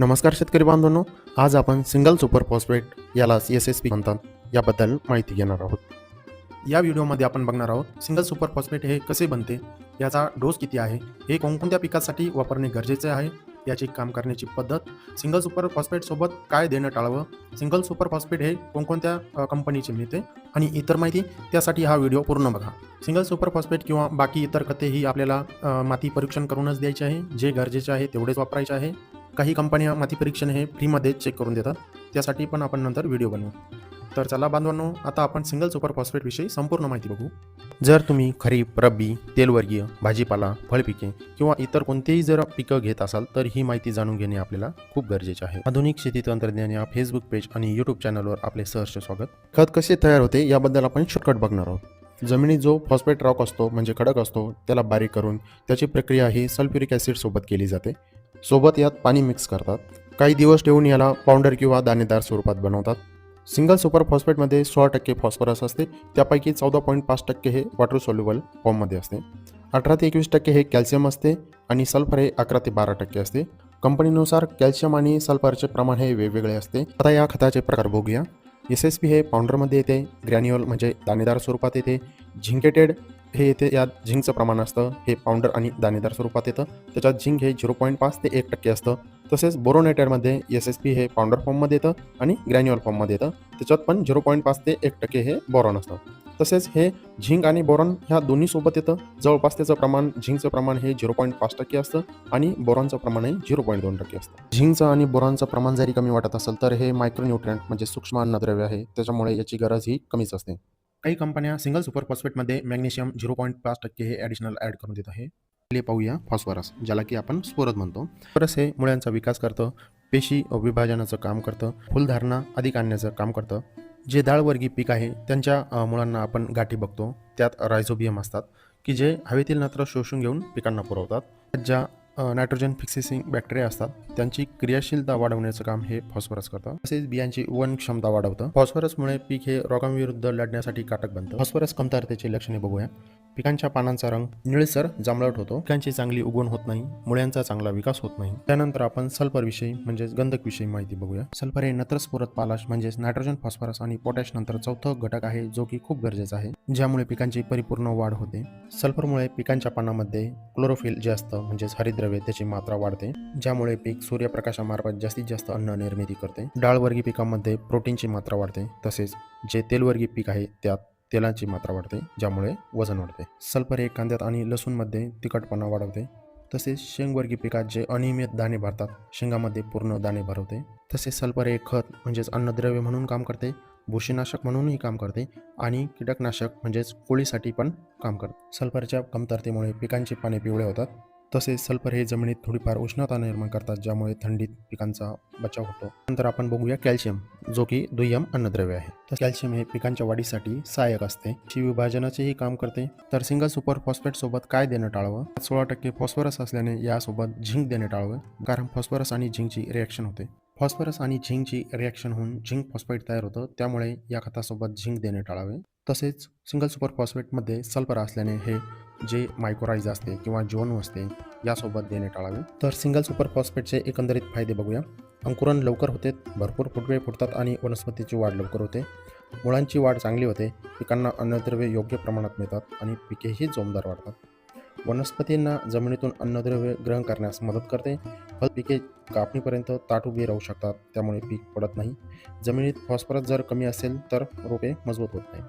नमस्कार शेतकरी बांधवांनो आज आपण सिंगल सुपर फॉस्फेट याला एस एस पी म्हणतात याबद्दल माहिती घेणार आहोत. या व्हिडिओमध्ये आपण बघणार आहोत सिंगल सुपर फॉस्फेट हे कसे बनते याचा डोस किती आहे हे कोणकोणत्या पिकासाठी वापरणे गरजेचे आहे याची काम करण्याची पद्धत सिंगल सुपर फॉस्फेटसोबत काय देणं टाळवं सिंगल सुपर फॉस्फेट हे कोणकोणत्या कंपनीचे मिळते आणि इतर माहिती त्यासाठी हा व्हिडिओ पूर्ण बघा. सिंगल सुपर फॉस्फेट किंवा बाकी इतर खते ही आपल्याला माती परीक्षण करूनच द्यायचे आहे जे गरजेचे आहे तेवढेच वापरायचे आहे. काही कंपन्या माती परीक्षण हे फ्रीमध्ये चेक करून देतात. त्यासाठी पण आपण नंतर व्हिडिओ बनवू. तर चला बांधवांनो आता आपण सिंगल सुपर फॉस्फेटविषयी संपूर्ण माहिती बघू. जर तुम्ही खरीप रब्बी तेलवर्गीय भाजीपाला फळपिके किंवा इतर कोणतेही जर पिकं घेत असाल तर ही माहिती जाणून घेणे आपल्याला खूप गरजेचे आहे. आधुनिक शेती तंत्रज्ञान या फेसबुक पेज आणि यूट्यूब चॅनलवर आपले सहर्ष स्वागत. खत कसे तयार होते याबद्दल आपण शॉर्टकट बघणार आहोत. जमिनीत जो फॉस्फेट रॉक असतो म्हणजे खडक असतो त्याला बारीक करून त्याची प्रक्रिया ही सल्फ्युरिक ॲसिडसोबत केली जाते. सोबत यात पाणी मिक्स करतात. काही दिवस ठेवून याला पावडर किंवा दाणेदार स्वरूपात बनवतात. सिंगल सुपर फॉस्फेटमध्ये सोळा टक्के फॉस्फरस असते. त्यापैकी चौदा पॉईंट पाच टक्के हे वॉटर सोल्युबल फॉर्ममध्ये असते. अठरा ते एकवीस टक्के हे कॅल्शियम असते आणि सल्फर हे अकरा ते बारा टक्के असते. कंपनीनुसार कॅल्शियम आणि सल्फरचे प्रमाण हे वेगवेगळे असते. आता या खताचे प्रकार बघूया. एस एस पी हे पावडरमध्ये येते. ग्रॅन्युअल म्हणजे दाणेदार स्वरूपात येते. झिंकेटेड हे येते यात झिंकचं प्रमाण असतं. हे पावडर आणि दाणेदार स्वरूपात येतं. त्याच्यात झिंक हे झिरो पॉईंट पाच ते एक टक्के असतं. तसेच बोरोनेटेडमध्ये एस एस पी हे पावडर फॉर्ममध्ये येतं आणि ग्रॅन्युअल फॉर्ममध्ये येतं. त्याच्यात पण झिरो पॉईंट पाच ते एक टक्के हे बोरॉन असतं. तसेच हे झिंक आणि बोरॉन ह्या दोन्ही सोबत येतं. जवळपास त्याचं प्रमाण झिंकचं प्रमाण हे झिरो पॉईंट पाच टक्के असतं आणि बोरॉनचं प्रमाण हे झिरो पॉईंट दोन टक्के असतं. झिंकचं आणि बोरॉनचं प्रमाण जरी कमी वाटत असेल तर हे मायक्रोन्युट्रियंट म्हणजे सूक्ष्म अन्नद्रव्य आहे. त्याच्यामुळे याची गरज ही कमीच असते. काही कंपन्या सिंगल सुपर फॉस्फेटमध्ये मॅग्नेशियम झिरो पॉईंट पाच टक्के हे ॲडिशनल ॲड करून देत आहे. पहिले पाहूया फॉस्फरस ज्याला की आपण स्पोरस म्हणतो. फॉस्फरस हे मुळ्यांचा विकास करतं पेशी विभाजनाचं काम करतं फुलधारणा अधिक आणण्याचं काम करतं. जे डाळवर्गीय पीक आहे त्यांच्या मुळांना आपण गाठी बघतो. त्यात रायझोबियम असतात की जे हवेतील नत्र शोषून घेऊन पिकांना पुरवतात. ज्या नायट्रोजन फिक्सिसिंग बॅक्टेरिया असतात. त्यांची क्रियाशीलता वाढवण्याचं काम हे फॉस्फरस करतं. तसेच बियांची वन क्षमता वाढवतं. फॉस्फरसमुळे पीक हे रोगांविरुद्ध लढण्यासाठी काटक बनतं. फॉस्फरस कमतरतेची लक्षणे बघूया. पिकांच्या पानांचा रंग निळसर जांभळट होतो. पिकांची चांगली उगवण होत नाही. मुळ्यांचा चांगला विकास होत नाही. त्यानंतर आपण सल्फर विषयी म्हणजेच गंधक विषयी माहिती बघूया. सल्फर हे नत्रस्फुरत पालाश म्हणजेच नायट्रोजन फॉस्फरस आणि पोटॅश नंतर चौथं घटक आहे जो की खूप गरजेचा आहे ज्यामुळे पिकांची परिपूर्ण वाढ होते. सल्फरमुळे पिकांच्या पानामध्ये क्लोरोफिल जे असतं म्हणजेच हरिद्रव्य त्याची मात्रा वाढते ज्यामुळे पीक सूर्यप्रकाशामार्फत जास्तीत जास्त अन्न निर्मिती करते. डाळवर्गीय पिकांमध्ये प्रोटीनची मात्रा वाढते तसेच जे तेलवर्गीय पीक आहे त्यात तेलाची मात्रा वाढते ज्यामुळे वजन वाढते. सल्फर हे कांद्यात आणि लसूणमध्ये तिखटपणा वाढवते. तसेच शेंगवर्गीय पिकात जे अनियमित दाणे भरतात शेंगामध्ये पूर्ण दाणे भरवते. तसेच सल्फर हे खत म्हणजेच अन्नद्रव्य म्हणून काम करते बुरशीनाशक म्हणूनही काम करते आणि कीटकनाशक म्हणजेच कोळीसाठी पण काम करते. सल्फरच्या कमतरतेमुळे पिकांची पाने पिवळे होतात तसेच सल्फर हे जमिनीत थोडीफार उष्णता निर्माण करतात ज्यामुळे थंडीत पिकांचा बचाव होतो. नंतर आपण बघूया कॅल्शियम जो की दुय्यम अन्नद्रव्य आहे. तर कॅल्शियम हे पिकांच्या वाढीसाठी सहाय्यक असते. जी विभाजनाचेही काम करते. तर सिंगल सुपर फॉस्फेट सोबत काय देणं टाळवं? सोळा टक्के फॉस्फरस असल्याने यासोबत झिंक देणे टाळवं. कारण फॉस्फरस आणि झिंकची रिॲक्शन होते. फॉस्फरस आणि झिंकची रिॲक्शन होऊन झिंक फॉस्फेट तयार होतं. त्यामुळे या खतासोबत झिंक देणे टाळावे. तसेच सिंगल सुपर फॉस्फेटमध्ये सल्फर असल्याने हे जे मायक्रोराईज असते किंवा जीवाणू असते यासोबत देणे टाळावे. तर सिंगल सुपर फॉस्फेटचे एकंदरीत फायदे बघूया. अंकुरण लवकर होते भरपूर फुटवे फुटतात आणि वनस्पतीची वाढ लवकर होते. मुळांची वाढ चांगली होते पिकांना अन्नद्रव्य योग्य प्रमाणात मिळतात आणि पिकेही जोमदार वाढतात. वनस्पतींना जमिनीतून अन्नद्रव्य ग्रहण करण्यास मदत करते. फल पिके कापणीपर्यंत ताट उभी राहू शकतात त्यामुळे पीक पडत नाही. जमिनीत फॉस्फरस जर कमी असेल तर रोपे मजबूत होत नाही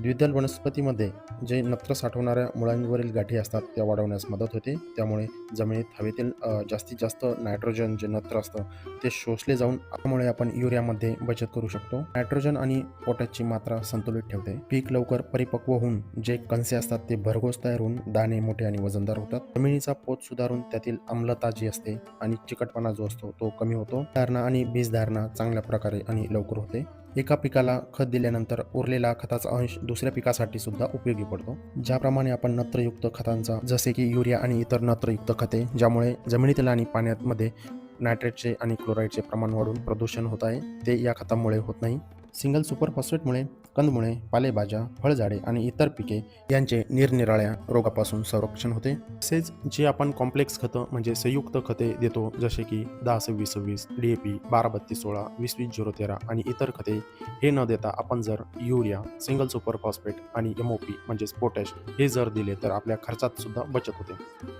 द्विदल वनस्पतीमध्ये जे नत्र साठवणाऱ्या मुळांवरील गाठी असतात त्या वाढवण्यास मदत होते. त्यामुळे जमिनीत हवेतील जास्तीत जास्त नायट्रोजन जे नत्र असतं ते शोषले जाऊन त्यामुळे आपण युरियामध्ये बचत करू शकतो. नायट्रोजन आणि पोटॅशची मात्रा संतुलित ठेवते. पीक लवकर परिपक्व होऊन जे कणसे असतात ते भरघोस तयार होऊन दाणे मोठे आणि वजनदार होतात. जमिनीचा पोत सुधारून त्यातील आम्लता जी असते आणि चिकटपणा जो असतो तो कमी होतो. धारणा आणि बीज धारणा चांगल्या प्रकारे आणि लवकर होते. एका पिकाला खत दिल्यानंतर उरलेला खताचा अंश दुसऱ्या पिकासाठी सुद्धा उपयोगी पडतो. ज्याप्रमाणे आपण नत्रयुक्त खतांचा जसे की युरिया आणि इतर नत्रयुक्त खते ज्यामुळे जमिनीतील आणि पाण्यामध्ये नायट्रेटचे आणि क्लोराईडचे प्रमाण वाढून प्रदूषण होत आहे ते या खतामुळे होत नाही. सिंगल सुपर फॉस्फेटमुळे कंदमुळे पालेभाज्या फळझाडे आणि इतर पिके यांचे निरनिराळ्या रोगापासून संरक्षण होते. तसेच जे आपण कॉम्प्लेक्स खतं म्हणजे संयुक्त खते देतो जसे की दहा सव्वीस सव्वीस डी ए पी बारा बत्तीस सोळा वीस वीस झिरो तेरा आणि इतर खते हे न देता आपण जर युरिया सिंगल सुपर फॉस्फेट आणि एम ओ पी म्हणजेच पोटॅश हे जर दिले तर आपल्या खर्चात सुद्धा बचत होते.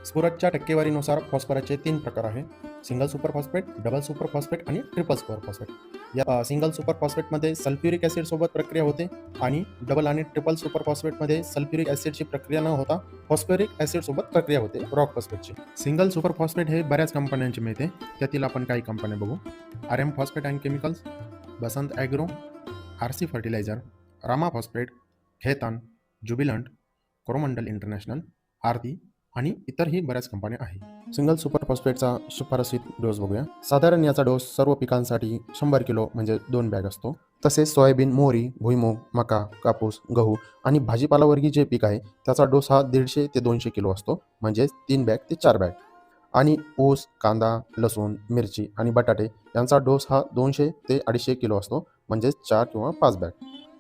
स्फुरतच्या टक्केवारीनुसार फॉस्फरसचे तीन प्रकार आहे single super phosphate double super phosphate आणि ट्रिपल सुपर फॉस्फेट. या सिंगल सुपर फॉस्फेटमध्ये सल्फ्युरिक ॲसिडसोबत प्रक्रिया होते आणि डबल आणि ट्रिपल सुपर फॉस्फेटमध्ये सल्फ्युरिक ॲसिडची प्रक्रिया न होता फॉस्फेरिक ॲसिडसोबत प्रक्रिया होते रॉक फॉस्फेटची सिंगल सुपर फॉस्फेट हे बऱ्याच कंपन्यांचे मिळते. त्यातील आपण काही कंपन्या बघू. R M Phosphate and Chemicals Basant Agro R C Fertiliser Rama Phosphate Khaitan Jubilant Coromandel International Aarti आणि इतरही बऱ्याच कंपन्या आहेत. सिंगल सुपर फॉस्फेटचा शिफारसीत डोस बघूया. साधारण याचा डोस सर्व पिकांसाठी शंभर किलो म्हणजे दोन बॅग असतो. तसेच सोयाबीन मोहरी भुईमूग मका कापूस गहू आणि भाजीपालावर्गीय जे पीक आहे त्याचा डोस हा दीडशे ते दोनशे किलो असतो. म्हणजेच तीन बॅग ते चार बॅग. आणि ऊस कांदा लसूण मिरची आणि बटाटे यांचा डोस हा दोनशे ते अडीचशे किलो असतो. म्हणजेच चार किंवा पाच बॅग.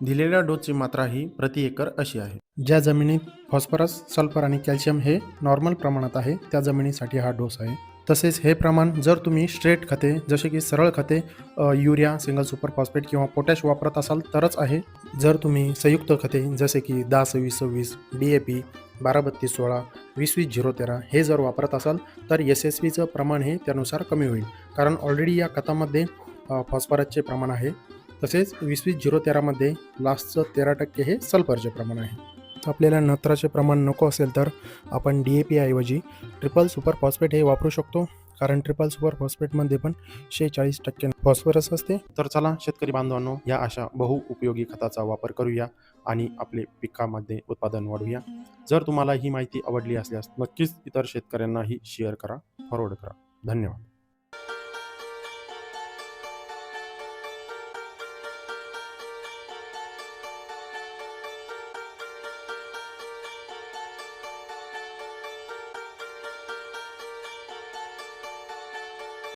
दिलेल्या डोसची मात्रा ही प्रति एकर अशी आहे. ज्या जमिनीत फॉस्फरस सल्फर आणि कॅल्शियम हे नॉर्मल प्रमाणात आहे त्या जमिनीसाठी हा डोस आहे. तसेच हे प्रमाण जर तुम्ही स्ट्रेट खते जसे की सरळ खते युरिया सिंगल सुपर फॉस्फेट किंवा पोटॅश वापरत असाल तरच आहे. जर तुम्ही संयुक्त खते जसे की दहा सव्वीस सव्वीस डी ए पी बारा बत्तीस सोळा वीस वीस झिरो तेरा हे जर वापरत असाल तर एस एस पीचं प्रमाण हे त्यानुसार कमी होईल. कारण ऑलरेडी या खतामध्ये फॉस्फरसचे प्रमाण आहे. तसेच वीस वीस झिरो तेरामध्ये लास्टचं तेरा टक्के हे सल्फरचे प्रमाण आहे. आपल्याला नत्राचे प्रमाण नको असेल तर आपण डी ए पी ऐवजी ट्रिपल सुपर फॉस्फेट हे वापरू शकतो. कारण ट्रिपल सुपर फॉस्फेटमध्ये पण शेहेचाळीस टक्के फॉस्फरस असते. तर चला शेतकरी बांधवांनो या अशा बहुउपयोगी खताचा वापर करूया आणि आपले पिकामध्ये उत्पादन वाढवूया. जर तुम्हाला ही माहिती आवडली असल्यास नक्कीच इतर शेतकऱ्यांनाही शेअर करा फॉरवर्ड करा. धन्यवाद.